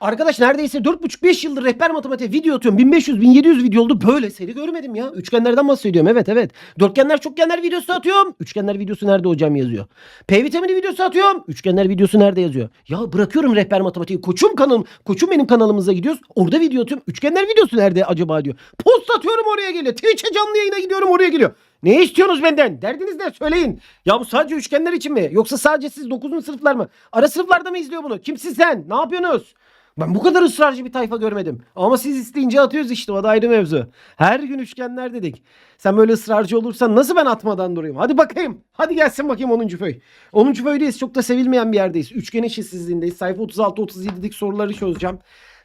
Arkadaş neredeyse 4,5-5 yıldır rehber matematiğe video atıyorum. 1500-1700 video oldu. Böyle seri görmedim ya. Üçgenlerden bahsediyorum. Evet evet. Dörtgenler çokgenler videosu atıyorum. Üçgenler videosu nerede hocam yazıyor. P vitamini videosu atıyorum. Üçgenler videosu nerede yazıyor. Ya bırakıyorum rehber matematiği. Koçum kanalım. Koçum benim kanalımıza gidiyoruz. Orada video atıyorum. Üçgenler videosu nerede acaba diyor. Post atıyorum oraya geliyor. Twitch'e canlı yayına gidiyorum oraya geliyor. Ne istiyorsunuz benden? Derdiniz ne? Söyleyin. Ya bu sadece üçgenler için mi? Yoksa sadece siz 9. sınıflar mı? Ara sınıflarda mı izliyor bunu? Kimsin sen? Ne yapıyorsunuz? Ben bu kadar ısrarcı bir tayfa görmedim. Ama siz isteyince atıyoruz işte o da ayrı mevzu. Her gün üçgenler dedik. Sen böyle ısrarcı olursan nasıl ben atmadan durayım? Hadi bakayım. Hadi gelsin bakayım 10. föy. 10. föydeyiz. Çok da sevilmeyen bir yerdeyiz. Üçgen eşitsizliğindeyiz. Sayfa 36-37'lik soruları çözeceğim.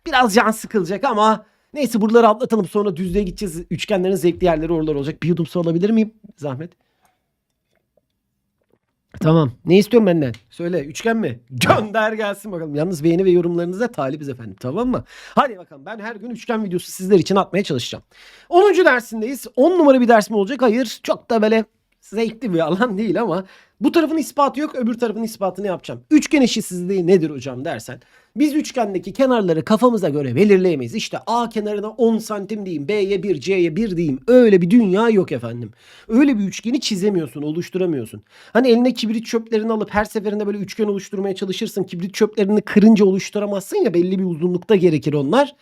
Biraz can sıkılacak ama neyse buraları atlatalım. Sonra düzlüğe gideceğiz. Üçgenlerin zevkli yerleri oralar olacak. Bir yudum su alabilir miyim? Zahmet. Tamam. Ne istiyorsun benden? Söyle. Üçgen mi? Gönder gelsin bakalım. Yalnız beğeni ve yorumlarınıza talibiz efendim. Tamam mı? Hadi bakalım. Ben her gün üçgen videosu sizler için atmaya çalışacağım. 10. dersindeyiz. 10 numara bir ders mi olacak? Hayır. Çok da böyle zevkli bir alan değil ama bu tarafın ispatı yok. Öbür tarafın ispatını yapacağım. Üçgen eşitsizliği nedir hocam dersen. Biz üçgendeki kenarları kafamıza göre belirleyemeyiz. İşte A kenarına 10 santim diyeyim. B'ye 1, C'ye 1 diyeyim. Öyle bir dünya yok efendim. Öyle bir üçgeni çizemiyorsun, oluşturamıyorsun. Hani eline kibrit çöplerini alıp her seferinde böyle üçgen oluşturmaya çalışırsın. Kibrit çöplerini kırınca oluşturamazsın ya belli bir uzunlukta gerekir onlar.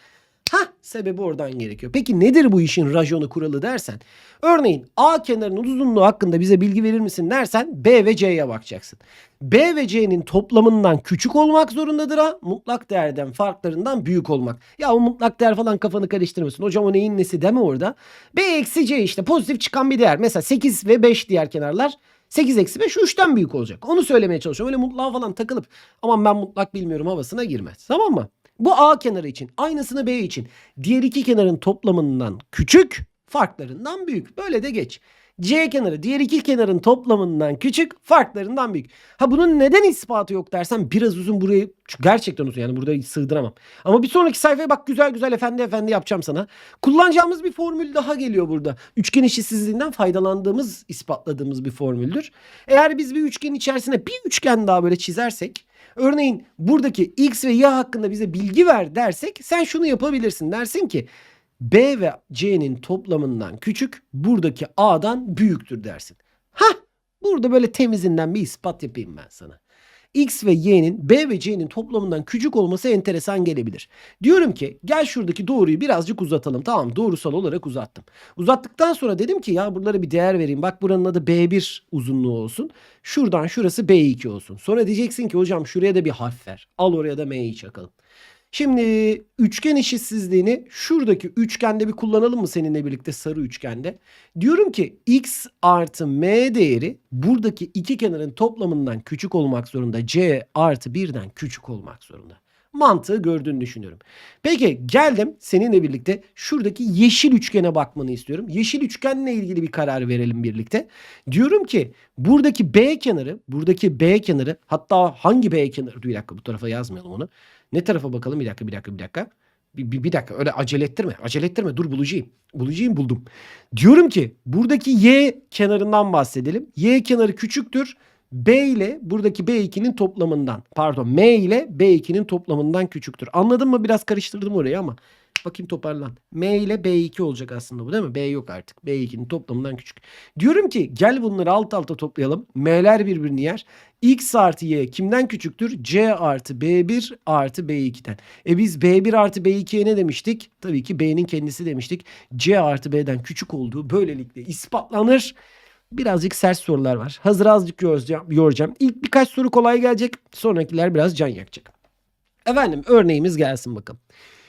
Ha sebebi oradan gerekiyor. Peki nedir bu işin rajonu kuralı dersen? Örneğin A kenarının uzunluğu hakkında bize bilgi verir misin dersen B ve C'ye bakacaksın. B ve C'nin toplamından küçük olmak zorundadır ha. Mutlak değerden farklarından büyük olmak. Ya o mutlak değer falan kafanı karıştırmasın. Hocam o neyin nesi deme orada. B eksi C işte pozitif çıkan bir değer. Mesela 8 ve 5 diğer kenarlar 8 eksi 5 3'ten büyük olacak. Onu söylemeye çalışıyorum. Öyle mutlağa falan takılıp aman ben mutlak bilmiyorum havasına girmez. Tamam mı? Bu A kenarı için. Aynısını B için. Diğer iki kenarın toplamından küçük, farklarından büyük. Böyle de geç. C kenarı diğer iki kenarın toplamından küçük, farklarından büyük. Ha bunun neden ispatı yok dersen biraz uzun burayı gerçekten uzun yani burada sığdıramam. Ama bir sonraki sayfaya bak güzel güzel efendi efendi yapacağım sana. Kullanacağımız bir formül daha geliyor burada. Üçgen eşitsizliğinden faydalandığımız, ispatladığımız bir formüldür. Eğer biz bir üçgen içerisine bir üçgen daha böyle çizersek Örneğin buradaki x ve y hakkında bize bilgi ver dersek sen şunu yapabilirsin. Dersin ki b ve c'nin toplamından küçük buradaki a'dan büyüktür dersin. Ha burada böyle temizinden bir ispat yapayım ben sana. X ve Y'nin B ve C'nin toplamından küçük olması enteresan gelebilir. Diyorum ki gel şuradaki doğruyu birazcık uzatalım. Tamam doğrusal olarak uzattım. Uzattıktan sonra dedim ki ya buralara bir değer vereyim. Bak buranın adı B1 uzunluğu olsun. Şuradan şurası B2 olsun. Sonra diyeceksin ki hocam şuraya da bir harf ver. Al oraya da M'yi çakalım. Şimdi üçgen eşitsizliğini şuradaki üçgende bir kullanalım mı seninle birlikte sarı üçgende? Diyorum ki x artı m değeri buradaki iki kenarın toplamından küçük olmak zorunda. c artı 1'den küçük olmak zorunda. Mantığı gördüğünü düşünüyorum. Peki geldim seninle birlikte şuradaki yeşil üçgene bakmanı istiyorum. Yeşil üçgenle ilgili bir karar verelim birlikte. Diyorum ki buradaki B kenarı, buradaki B kenarı hatta hangi B kenarı? Bir dakika bu tarafa yazmayalım onu. Ne tarafa bakalım? Bir dakika, bir dakika, bir dakika. Bir, bir, bir dakika öyle acele ettirme. Acele ettirme. Dur bulacağım. Bulacağım buldum. Diyorum ki buradaki Y kenarından bahsedelim. Y kenarı küçüktür. B ile buradaki B2'nin toplamından pardon M ile B2'nin toplamından küçüktür. Anladın mı? Biraz karıştırdım orayı ama. Bakayım toparlan. M ile B2 olacak aslında bu değil mi? B yok artık. B2'nin toplamından küçük. Diyorum ki gel bunları alt alta toplayalım. M'ler birbirini yer. X artı Y kimden küçüktür? C artı B1 artı B2'den. E biz B1 artı B2'ye ne demiştik? Tabii ki B'nin kendisi demiştik. C artı B'den küçük olduğu böylelikle ispatlanır. Birazcık sert sorular var. Hazır azıcık yoracağım. İlk birkaç soru kolay gelecek. Sonrakiler biraz can yakacak. Efendim örneğimiz gelsin bakalım.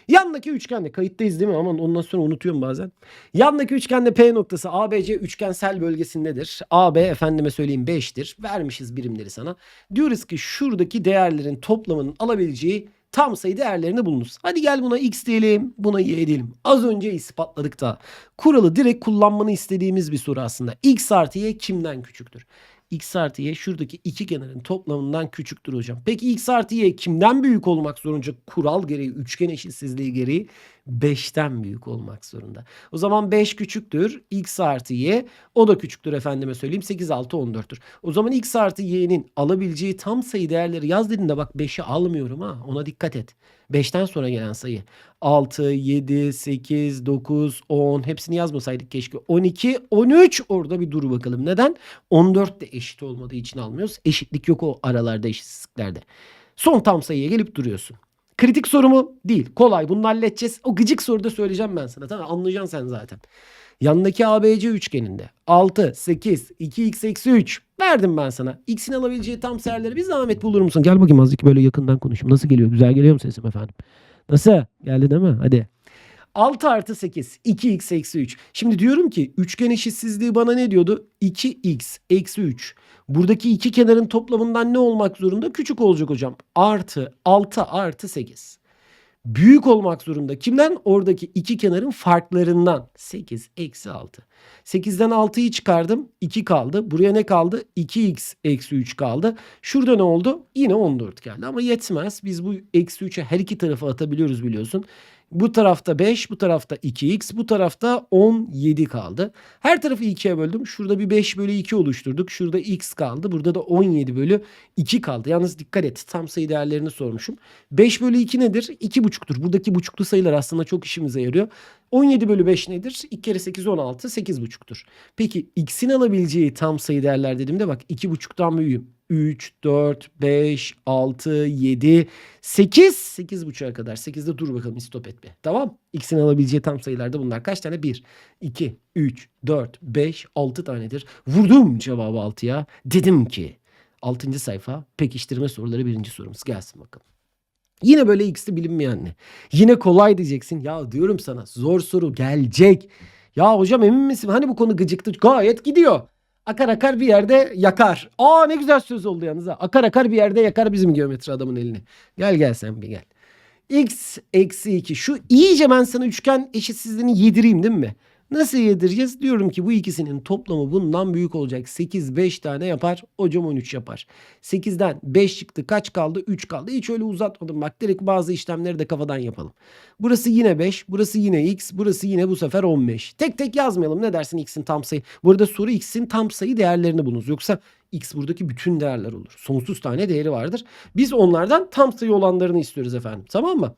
Yandaki üçgende kayıttayız değil mi? Aman ondan sonra unutuyorum bazen. Yandaki üçgende P noktası ABC üçgensel bölgesindedir. AB efendime söyleyeyim 5'tir. Vermişiz birimleri sana. Diyoruz ki şuradaki değerlerin toplamının alabileceği tam sayı değerlerini bulunuz. Hadi gel buna x diyelim, buna y diyelim. Az önce ispatladık da. Kuralı direkt kullanmanı istediğimiz bir soru aslında. x artı y kimden küçüktür? X artı y şuradaki iki kenarın toplamından küçüktür hocam. Peki x artı y kimden büyük olmak zorunda? Kural gereği, üçgen eşitsizliği gereği 5'ten büyük olmak zorunda. O zaman 5 küçüktür. x artı y o da küçüktür efendime söyleyeyim. 8, 6, 14'tür. O zaman x artı y'nin alabileceği tam sayı değerleri yaz dediğinde bak 5'i almıyorum ha ona dikkat et. 5'ten sonra gelen sayı 6, 7, 8, 9, 10 hepsini yazmasaydık keşke. 12, 13 orada bir dur bakalım. Neden? 14 de eşit olmadığı için almıyoruz. Eşitlik yok o aralarda eşitsizliklerde. Son tam sayıya gelip duruyorsun. Kritik soru mu? Değil. Kolay. Bunu halledeceğiz. O gıcık soruda söyleyeceğim ben sana. Tamam anlayacaksın sen zaten. Yanındaki ABC üçgeninde 6, 8, 2x eksi 3 verdim ben sana. X'in alabileceği tam sayıları bir zahmet bulur musun? Gel bakayım azıcık böyle yakından konuşayım. Nasıl geliyor? Güzel geliyor mu sesim efendim? Nasıl? Geldi değil mi? Hadi. 6 artı 8 2x eksi 3. Şimdi diyorum ki üçgen eşitsizliği bana ne diyordu? 2x eksi 3. Buradaki iki kenarın toplamından ne olmak zorunda? Küçük olacak hocam. Artı 6 artı 8. Büyük olmak zorunda. Kimden? Oradaki iki kenarın farklarından. 8 eksi 6. 8'den 6'yı çıkardım. 2 kaldı. Buraya ne kaldı? 2x eksi 3 kaldı. Şurada ne oldu? Yine 14 geldi. Ama yetmez. Biz bu eksi 3'e her iki tarafa atabiliyoruz biliyorsun. Bu tarafta 5, bu tarafta 2x, bu tarafta 17 kaldı. Her tarafı 2'ye böldüm. Şurada bir 5 bölü 2 oluşturduk. Şurada x kaldı. Burada da 17 bölü 2 kaldı. Yalnız dikkat et. Tam sayı değerlerini sormuşum. 5 bölü 2 nedir? 2,5'tur. Buradaki buçuklu sayılar aslında çok işimize yarıyor. 17 bölü 5 nedir? 2 kere 8 16 8,5'tur. Peki x'in alabileceği tam sayı değerler dediğimde bak 2,5'tan büyüğüm. 3, 4, 5, 6, 7, 8, 8,5'a kadar. 8'de dur bakalım stop etme. Tamam. X'in alabileceği tam sayılarda bunlar. Kaç tane? 1, 2, 3, 4, 5, 6 tanedir. Vurdum cevabı 6'ya. Dedim ki 6. sayfa pekiştirme soruları birinci sorumuz. Gelsin bakalım. Yine böyle x'li bilinmeyen ne? Yine kolay diyeceksin. Ya diyorum sana zor soru gelecek. Ya hocam emin misin? Hani bu konu gıcıktı? Gayet gidiyor. Akar akar bir yerde yakar. Aa ne güzel söz oldu yalnız ha. Akar akar bir yerde yakar bizim geometri adamın elini. Gel gel sen bir gel. X eksi 2. Şu iyice ben sana üçgen eşitsizliğini yedireyim değil mi? Nasıl yedireceğiz? Diyorum ki bu ikisinin toplamı bundan büyük olacak. 8 5 tane yapar. Hocam 13 yapar. 8'den 5 çıktı. Kaç kaldı? 3 kaldı. Hiç öyle uzatmadım. Bak direkt bazı işlemleri de kafadan yapalım. Burası yine 5. Burası yine x. Burası yine bu sefer 15. Tek tek yazmayalım. Ne dersin x'in tam sayı? Burada soru x'in tam sayı değerlerini bulunuz. Yoksa x buradaki bütün değerler olur. Sonsuz tane değeri vardır. Biz onlardan tam sayı olanlarını istiyoruz efendim. Tamam mı?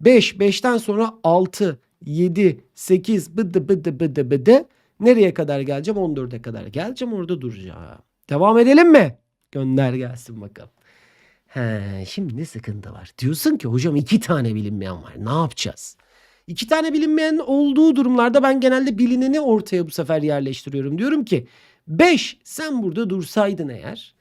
5. 5'ten sonra 6, 7, 8 bıdı bıdı bıdı bıdı. Nereye kadar geleceğim? 14'e kadar geleceğim. Orada duracağım. Devam edelim mi? Gönder gelsin bakalım. He, şimdi sıkıntı var? Diyorsun ki hocam iki tane bilinmeyen var. Ne yapacağız? İki tane bilinmeyen olduğu durumlarda ben genelde bilineni ortaya bu sefer yerleştiriyorum. Diyorum ki 5 sen burada dursaydın eğer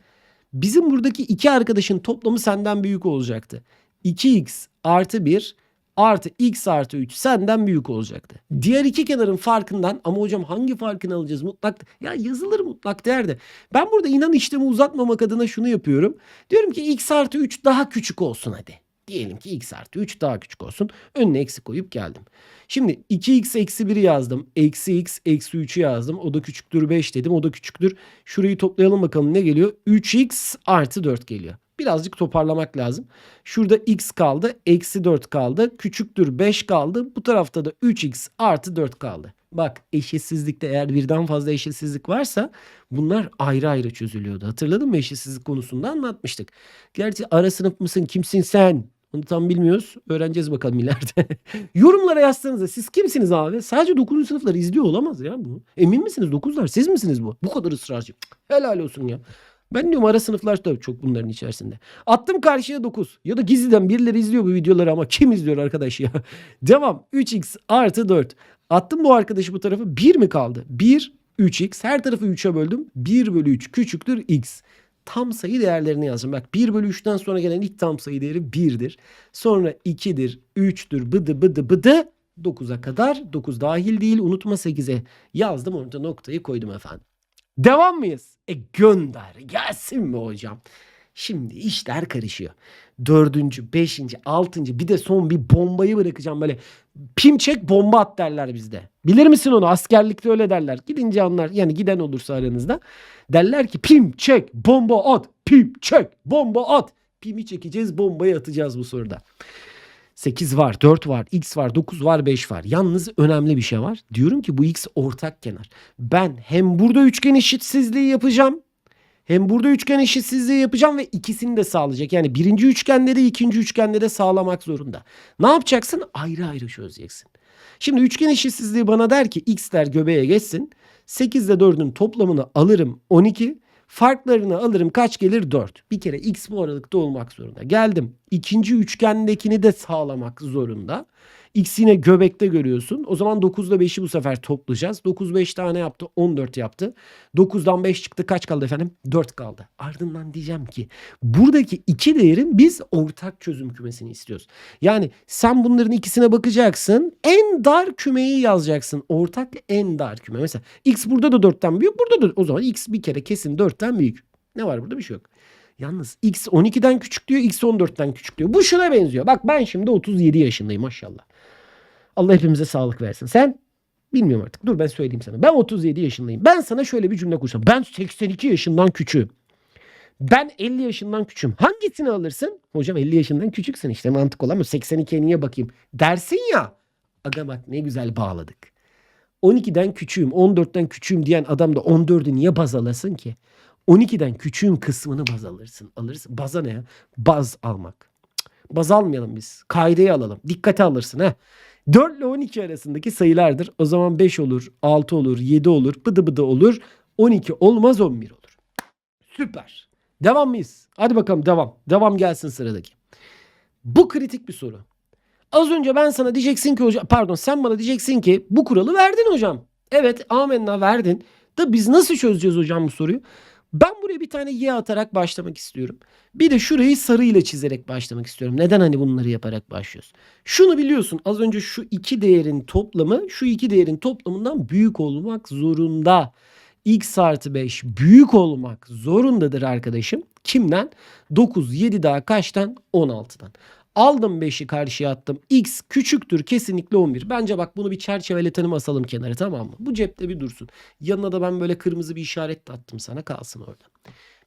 bizim buradaki iki arkadaşın toplamı senden büyük olacaktı. 2x artı 1 artı x artı 3 senden büyük olacaktı. Diğer iki kenarın farkından ama hocam hangi farkını alacağız mutlak? Ya yazılır mutlak değerde. Ben burada inan işlemi uzatmamak adına şunu yapıyorum. Diyorum ki x artı 3 daha küçük olsun hadi. Diyelim ki x artı 3 daha küçük olsun. Önüne eksi koyup geldim. Şimdi 2x eksi 1'i yazdım. Eksi x eksi 3'ü yazdım. O da küçüktür 5 dedim. O da küçüktür. Şurayı toplayalım bakalım ne geliyor? 3x artı 4 geliyor. Birazcık toparlamak lazım. Şurada x kaldı. Eksi 4 kaldı. Küçüktür 5 kaldı. Bu tarafta da 3x artı 4 kaldı. Bak eşitsizlikte eğer birden fazla eşitsizlik varsa bunlar ayrı ayrı çözülüyordu. Hatırladın mı eşitsizlik konusunda anlatmıştık. Gerçi ara sınıf mısın kimsin sen? Onu tam bilmiyoruz. Öğreneceğiz bakalım ileride. Yorumlara yazsanıza siz kimsiniz abi? Sadece 9. sınıflar izliyor olamaz ya bunu. Emin misiniz 9'lar? Siz misiniz bu? Bu kadar ısrarcı. Helal olsun ya. Ben diyorum ara sınıflar da çok bunların içerisinde. Attım karşıya 9. Ya da gizliden birileri izliyor bu videoları ama kim izliyor arkadaş ya? Devam. 3x artı 4. Attım bu arkadaşı bu tarafa 1 mi kaldı? 1, 3x. Her tarafı 3'e böldüm. 1 bölü 3 küçüktür x. Tam sayı değerlerini yazdım. Bak 1 bölü 3'ten sonra gelen ilk tam sayı değeri 1'dir. Sonra 2'dir, 3'tür, bıdı bıdı bıdı. 9'a kadar 9 dahil değil unutma 8'e yazdım orada noktayı koydum efendim. Devam mıyız? E gönder gelsin mi hocam? Şimdi işler karışıyor. Dördüncü, beşinci, altıncı bir de son bir bombayı bırakacağım böyle. Pim çek bomba at derler bizde. Bilir misin onu? Askerlikte öyle derler. Gidince anlar. Yani giden olursa aranızda. Derler ki pim çek bomba at. Pim çek bomba at. Pimi çekeceğiz bombayı atacağız bu soruda. 8 var, 4 var, x var, 9 var, 5 var. Yalnız önemli bir şey var. Diyorum ki bu x ortak kenar. Ben hem burada üçgen eşitsizliği yapacağım Hem burada üçgen eşitsizliği yapacağım ve ikisini de sağlayacak. Yani birinci üçgenleri ikinci üçgenleri sağlamak zorunda. Ne yapacaksın? Ayrı ayrı çözeceksin. Şimdi üçgen eşitsizliği bana der ki x'ler göbeğe geçsin. 8 ile 4'ün toplamını alırım 12. Farklarını alırım kaç gelir 4. Bir kere x bu aralıkta olmak zorunda. Geldim. İkinci üçgendekini de sağlamak zorunda. X yine göbekte görüyorsun. O zaman 9 ile 5'i bu sefer toplayacağız. 9 5 tane yaptı. 14 yaptı. 9'dan 5 çıktı. Kaç kaldı efendim? 4 kaldı. Ardından diyeceğim ki buradaki iki değerin biz ortak çözüm kümesini istiyoruz. Yani sen bunların ikisine bakacaksın. En dar kümeyi yazacaksın. Ortak en dar küme. Mesela X burada da 4'ten büyük. Burada da o zaman X bir kere kesin 4'ten büyük. Ne var burada? Bir şey yok. Yalnız X 12'den küçük diyor, X 14'ten küçük diyor. Bu şuna benziyor. Bak ben şimdi 37 yaşındayım maşallah. Allah hepimize sağlık versin. Sen bilmiyorum artık. Dur ben söyleyeyim sana. Ben 37 yaşındayım. Ben sana şöyle bir cümle kursam. Ben 82 yaşından küçüğüm. Ben 50 yaşından küçüğüm. Hangisini alırsın? Hocam 50 yaşından küçüksün işte mantık olan mı? 82'ye niye bakayım? Dersin ya. Aga bak ne güzel bağladık. 12'den küçüğüm, 14'ten küçüğüm diyen adam da 14'ü niye baz alasın ki? 12'den küçüğüm kısmını baz alırsın. Alırsın. Baza ne ya? Baz almak. Baz almayalım biz. Kaideyi alalım. Dikkate alırsın ha. 4 ile 12 arasındaki sayılardır. O zaman 5 olur, 6 olur, 7 olur, bıdı bıdı olur. 12 olmaz 11 olur. Süper. Devam mıyız? Hadi bakalım devam. Devam gelsin sıradaki. Bu kritik bir soru. Az önce ben sana diyeceksin ki hocam pardon sen bana diyeceksin ki bu kuralı verdin hocam. Evet amenna verdin. Da biz nasıl çözeceğiz hocam bu soruyu? Ben buraya bir tane y atarak başlamak istiyorum. Bir de şurayı sarı ile çizerek başlamak istiyorum. Neden hani bunları yaparak başlıyoruz? Şunu biliyorsun az önce şu iki değerin toplamı şu iki değerin toplamından büyük olmak zorunda. x artı 5 büyük olmak zorundadır arkadaşım. Kimden? 9, 7 daha kaçtan? 16'dan. Aldım 5'i karşıya attım. X küçüktür kesinlikle 11. Bence bak bunu bir çerçevele tanım asalım kenara tamam mı? Bu cepte bir dursun. Yanına da ben böyle kırmızı bir işaret de attım sana kalsın orada.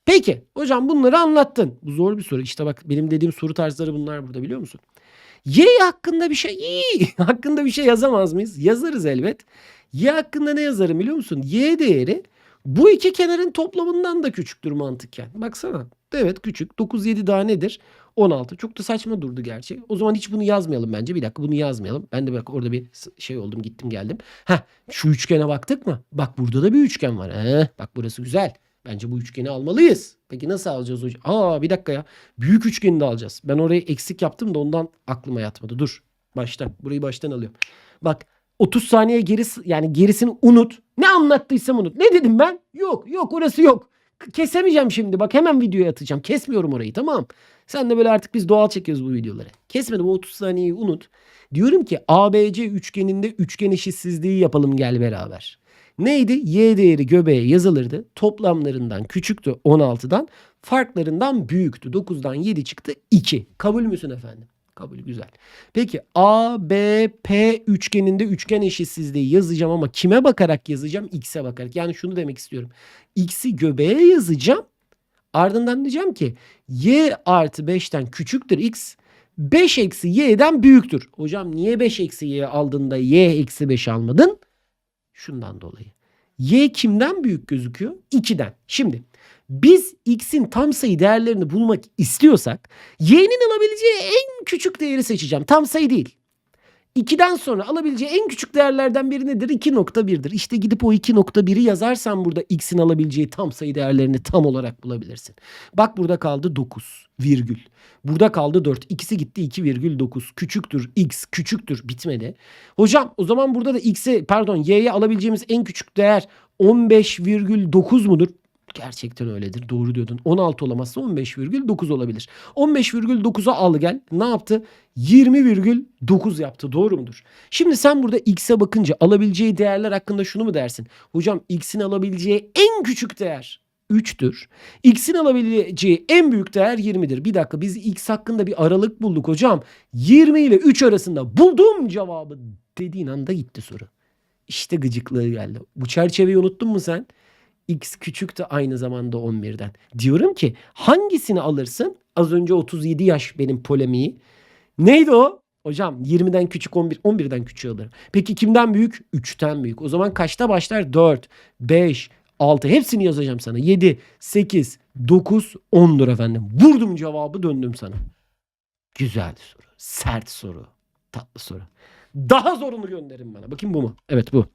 Peki hocam bunları anlattın. Bu zor bir soru. İşte bak benim dediğim soru tarzları bunlar burada biliyor musun? Y hakkında bir şey iyi. hakkında bir şey yazamaz mıyız? Yazarız elbet. Y hakkında ne yazarım biliyor musun? Y değeri bu iki kenarın toplamından da küçüktür mantıken. Baksana. Evet küçük. 9 7 daha nedir? 16. Çok da saçma durdu gerçi. O zaman hiç bunu yazmayalım bence. Bir dakika bunu yazmayalım. Ben de bak orada bir şey oldum gittim geldim. Heh şu üçgene baktık mı? Bak burada da bir üçgen var. Heh, bak burası güzel. Bence bu üçgeni almalıyız. Peki nasıl alacağız hocam? Aa bir dakika ya. Büyük üçgeni de alacağız. Ben orayı eksik yaptım da ondan aklıma yatmadı. Dur. Baştan. Burayı baştan alıyorum. Bak 30 saniye geri yani gerisini unut. Ne anlattıysam unut. Ne dedim ben? Yok yok orası yok. Kesemeyeceğim şimdi. Bak hemen videoya atacağım. Kesmiyorum orayı tamam. Sen de böyle artık biz doğal çekiyoruz bu videoları. Kesmedim o 30 saniyeyi unut. Diyorum ki ABC üçgeninde üçgen eşitsizliği yapalım gel beraber. Neydi? Y değeri göbeğe yazılırdı. Toplamlarından küçüktü 16'dan. Farklarından büyüktü. 9'dan 7 çıktı 2. Kabul müsün efendim? Kabul güzel. Peki A, B, P üçgeninde üçgen eşitsizliği yazacağım ama kime bakarak yazacağım? X'e bakarak. Yani şunu demek istiyorum. X'i göbeğe yazacağım. Ardından diyeceğim ki y artı 5'ten küçüktür x. 5 eksi y'den büyüktür. Hocam niye 5 eksi y aldığında y eksi 5 almadın? Şundan dolayı. Y kimden büyük gözüküyor? 2'den. Şimdi biz x'in tam sayı değerlerini bulmak istiyorsak y'nin alabileceği en küçük değeri seçeceğim. Tam sayı değil. 2'den sonra alabileceği en küçük değerlerden biri nedir? 2.1'dir. İşte gidip o 2.1'i yazarsan burada x'in alabileceği tam sayı değerlerini tam olarak bulabilirsin. Bak burada kaldı 9 virgül. Burada kaldı 4. İkisi gitti 2,9. Küçüktür x küçüktür bitmedi. Hocam o zaman burada da x'e pardon y'ye alabileceğimiz en küçük değer 15,9 mudur? Gerçekten öyledir. Doğru diyordun. 16 olamazsa 15,9 olabilir. 15,9'a al gel. Ne yaptı? 20,9 yaptı. Doğru mudur? Şimdi sen burada x'e bakınca alabileceği değerler hakkında şunu mu dersin? Hocam x'in alabileceği en küçük değer 3'tür. X'in alabileceği en büyük değer 20'dir. Bir dakika biz x hakkında bir aralık bulduk hocam. 20 ile 3 arasında buldum cevabı dediğin anda gitti soru. İşte gıcıklığı geldi. Bu çerçeveyi unuttun mu sen? X küçük de aynı zamanda 11'den. Diyorum ki hangisini alırsın? Az önce 37 yaş benim polemiği. Neydi o? Hocam 20'den küçük 11, 11'den küçüğü alırım. Peki kimden büyük? 3'ten büyük. O zaman kaçta başlar? 4, 5, 6. Hepsini yazacağım sana. 7, 8, 9, 10'dur efendim. Vurdum cevabı döndüm sana. Güzel soru. Sert soru. Tatlı soru. Daha zorunu gönderin bana. Bakayım bu mu? Evet bu.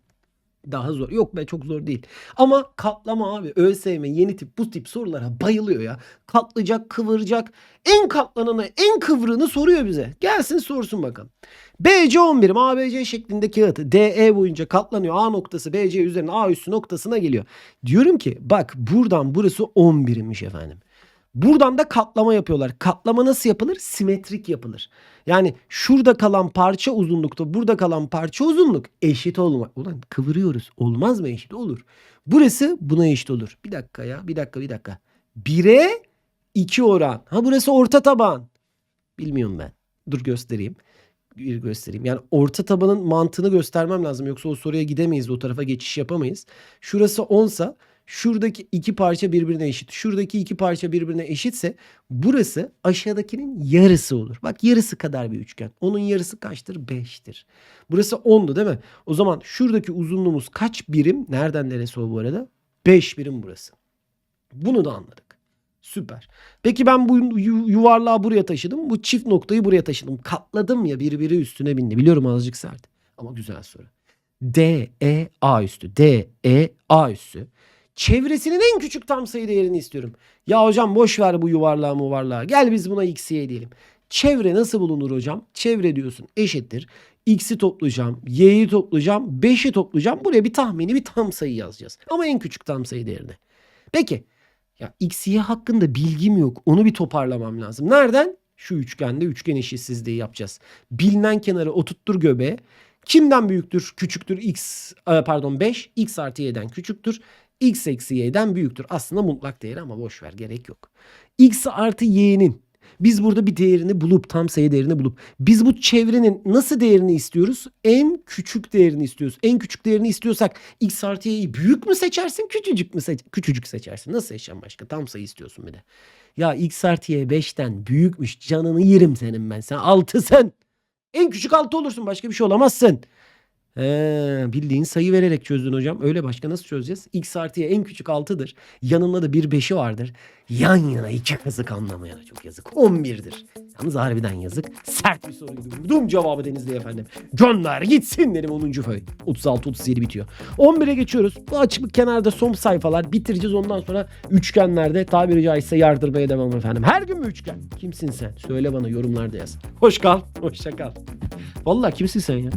Daha zor. Yok be çok zor değil. Ama katlama abi. ÖSYM yeni tip bu tip sorulara bayılıyor ya. Katlayacak, kıvıracak. En katlananı, en kıvrığını soruyor bize. Gelsin sorsun bakalım. BC 11'im ABC şeklinde kağıt DE boyunca katlanıyor. A noktası BC üzerine A üssü noktasına geliyor. Diyorum ki bak buradan burası 11'immiş efendim. Buradan da katlama yapıyorlar. Katlama nasıl yapılır? Simetrik yapılır. Yani şurada kalan parça uzunlukta burada kalan parça uzunluk eşit olma. Ulan kıvırıyoruz. Olmaz mı eşit? Olur. Burası buna eşit olur. Bir dakika ya. Bir dakika bir dakika. 1'e 2 oran. Ha burası orta taban. Bilmiyorum ben. Dur göstereyim. Bir göstereyim. Yani orta tabanın mantığını göstermem lazım. Yoksa o soruya gidemeyiz. O tarafa geçiş yapamayız. Şurası 10 sa şuradaki iki parça birbirine eşit. Şuradaki iki parça birbirine eşitse burası aşağıdakinin yarısı olur. Bak yarısı kadar bir üçgen. Onun yarısı kaçtır? 5'tir. Burası 10'du değil mi? O zaman şuradaki uzunluğumuz kaç birim? Nereden neresi o bu arada? 5 birim burası. Bunu da anladık. Süper. Peki ben bu yu- yuvarlağı buraya taşıdım. Bu çift noktayı buraya taşıdım. Katladım ya birbiri üstüne bindi. Biliyorum azıcık sert. Ama güzel soru. D, E, A üstü. D, E, A üstü. Çevresinin en küçük tam sayı değerini istiyorum. Ya hocam boş ver bu yuvarlağı muvarlağı. Gel biz buna x, y diyelim. Çevre nasıl bulunur hocam? Çevre diyorsun eşittir. X'i toplayacağım, Y'yi toplayacağım, 5'i toplayacağım. Buraya bir tahmini bir tam sayı yazacağız. Ama en küçük tam sayı değerini. Peki ya X, Y hakkında bilgim yok. Onu bir toparlamam lazım. Nereden? Şu üçgende üçgen eşitsizliği yapacağız. Bilinen kenarı oturttur göbeğe. Kimden büyüktür? Küçüktür x e, pardon 5. x artı y'den küçüktür. X eksi y'den büyüktür. Aslında mutlak değeri ama boş ver gerek yok. x artı y'nin biz burada bir değerini bulup tam sayı değerini bulup biz bu çevrenin nasıl değerini istiyoruz? En küçük değerini istiyoruz. En küçük değerini istiyorsak x artı y'yi büyük mü seçersin küçücük mü seç küçücük seçersin? Nasıl seçeceksin başka? Tam sayı istiyorsun bir de. Ya x artı y 5'ten büyükmüş canını yerim senin ben. Sen 6 sen. En küçük 6 olursun başka bir şey olamazsın. He, bildiğin sayı vererek çözdün hocam. Öyle başka nasıl çözeceğiz? X artıya en küçük 6'dır. Yanında da bir 5'i vardır. Yan yana iki kazık anlamaya da çok yazık. 11'dir. Yalnız harbiden yazık. Sert bir soruydu. Vurdum cevabı Denizli efendim. Gönder gitsin dedim 10. fay. 36-37 bitiyor. 11'e geçiyoruz. Bu açıklık kenarda son sayfalar. Bitireceğiz ondan sonra üçgenlerde tabiri caizse yardırmaya devam efendim. Her gün mü üçgen? Kimsin sen? Söyle bana yorumlarda yaz. Hoş kal. Hoşça kal. Vallahi kimsin sen ya?